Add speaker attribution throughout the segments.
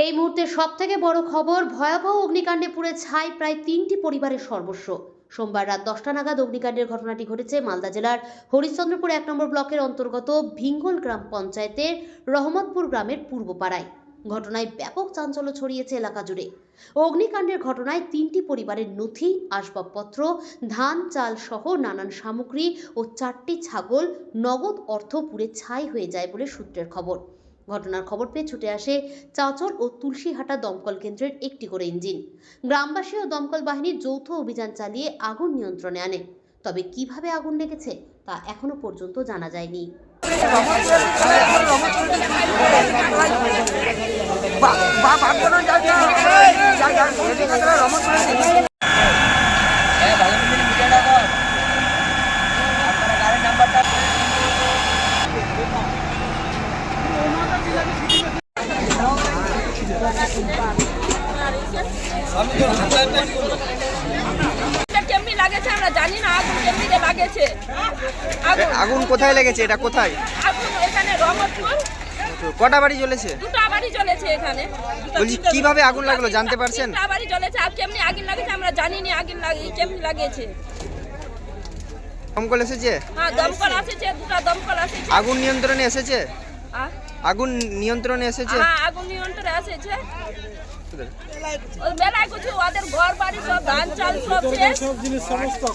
Speaker 1: এই মুহূর্তে সব থেকে বড় খবর, ভয়াবহ অগ্নিকাণ্ডে পুড়ে ছাই প্রায় তিনটি পরিবারের সর্বস্ব। সোমবার রাত দশটা নাগাদ অগ্নিকাণ্ডের ঘটনাটি ঘটেছে মালদা জেলার হরিশ্চন্দ্রপুর এক নম্বর ব্লকের অন্তর্গত ভিঙ্গল গ্রাম পঞ্চায়েতের রহমতপুর গ্রামের পূর্বপাড়ায়। ঘটনায় ব্যাপক চাঞ্চল্য ছড়িয়েছে এলাকা জুড়ে। অগ্নিকাণ্ডের ঘটনায় তিনটি পরিবারের নথি, আসবাবপত্র, ধান, চাল সহ নানান সামগ্রী ও চারটি ছাগল নগদ অর্থ পুড়ে ছাই হয়ে যায় বলে সূত্রের খবর। ঘটনার খবর পেয়ে ছুটে আসে চাঁচল ও তুলসীহাটা দমকল কেন্দ্রের একটি করে ইঞ্জিন গ্রামবাসী ও দমকল বাহিনীর যৌথ অভিযান চালিয়ে আগুন নিয়ন্ত্রণে আনে তবে কীভাবে আগুন লেগেছে তা এখনও পর্যন্ত জানা যায়নি
Speaker 2: হ্যাঁ ভালো করে মিডিয়াটা কর আপনারা গাড়ির নাম্বারটা
Speaker 3: এটা কেমনি লাগেছে আমরা জানি না আগুন কেমনি লাগেছে? আগুন।
Speaker 4: আগুন। কোথায় লেগেছে? এটা কোথায়?
Speaker 3: আগুন এখানে রহমতপুর।
Speaker 4: কটা বাড়ি জ্বলেছে?
Speaker 3: দুটো বাড়ি জ্বলেছে এখানে।
Speaker 4: বলছি কীভাবে আগুন লাগল জানতে পারছেন?
Speaker 3: বাড়ি জ্বলেছে আর কেমনি আগুন লাগেছে আমরা জানি না আগুন লাগে কেমনি লাগেছে
Speaker 4: দমকল এসেছে?
Speaker 3: হ্যাঁ দমকল আসেছে দুটো দমকল আসেছে।
Speaker 4: আগুন নিয়ন্ত্রণে এসেছে? আগুন নিয়ন্ত্রণে এসেছে?
Speaker 3: হ্যাঁ আগুন নিয়ন্ত্রণে কিছু ওদের ঘর বাড়ি সব ধান চাল সব শেষ।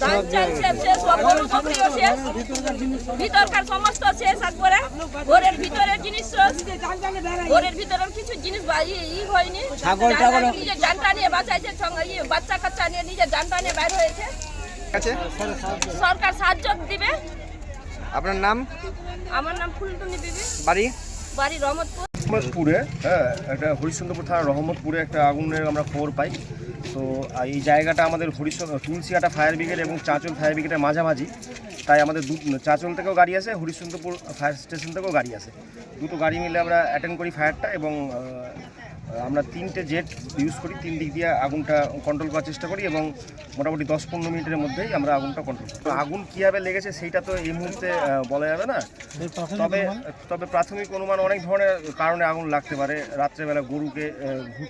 Speaker 3: ধান চাল শেষ শেষ গরু বকরিও শেষ। ভিতরকার সমস্ত শেষ একবারে। ঘরের ভিতরের জিনিস ঘরের ভিতরের কিছু জিনিস ই- ই হয়নি।
Speaker 2: ছাগল টাগল
Speaker 3: নিজে জানটা নিয়ে বাঁচাইছে সঙ্গে ইয়ে বাচ্চা কাচ্চা নিয়ে নিজে জানটা নিয়ে বাইর হয়েছে। সরকার সাহায্য দিবে।
Speaker 4: আপনার নাম?
Speaker 3: আমার নাম ফুলটুনি বিবি।
Speaker 4: বাড়ি?
Speaker 3: বাড়ি রহমতপুর।
Speaker 5: হ্যাঁ একটা হরিশ্চন্দ্রপুর থানা রহমতপুরে একটা আগুনের আমরা খবর পাই। তো এই জায়গাটা আমাদের হরিশ্চন্দ্র, তুলসিয়াটা ফায়ার ব্রিগেড এবং চাঁচল ফায়ার ব্রিগেডের মাঝামাঝি। তাই আমাদের দু, চাঁচল থেকেও গাড়ি আসে, হরিশ্চন্দ্রপুর ফায়ার স্টেশন থেকেও গাড়ি আসে। দুটো গাড়ি মিলে আমরা অ্যাটেন্ড করি ফায়ারটা এবং আমরা তিনটে জেট ইউজ করি তিন দিক দিয়ে আগুনটা কন্ট্রোল করার চেষ্টা করি এবং মোটামুটি দশ পনেরো মিনিটের মধ্যেই আমরা আগুনটা কন্ট্রোল করি। আগুন কীভাবে লেগেছে সেইটা তো এই মুহূর্তে বলা যাবে না। তবে তবে প্রাথমিক অনুমান অনেক ধরনের কারণে আগুন লাগতে পারে। রাত্রেবেলা গরুকে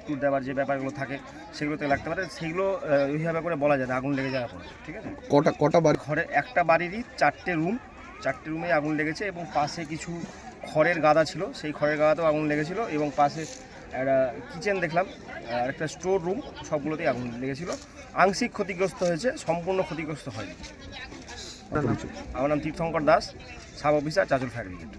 Speaker 5: টুট দেওয়ার যে ব্যাপারগুলো থাকে সেগুলোতে লাগতে পারে। সেগুলো ওইভাবে করে বলা যায় না আগুন লেগে যাওয়ার পর ঠিক আছে?
Speaker 4: কটা কটা বাড়ি?
Speaker 5: ঘরে একটা বাড়িরই চারটে রুম চারটে রুমে আগুন লেগেছে এবং পাশে কিছু খড়ের গাদা ছিল। সেই খড়ের গাদাতেও আগুন লেগেছিল এবং পাশে একটা কিচেন দেখলাম আর একটা স্টোর রুম সবগুলোতেই আগুন লেগেছিল। আংশিক ক্ষতিগ্রস্ত হয়েছে সম্পূর্ণ ক্ষতিগ্রস্ত হয়নি। আমার নাম তীর্থঙ্কর দাস সাব অফিসার চাচুর ফায়ার ব্রিগেড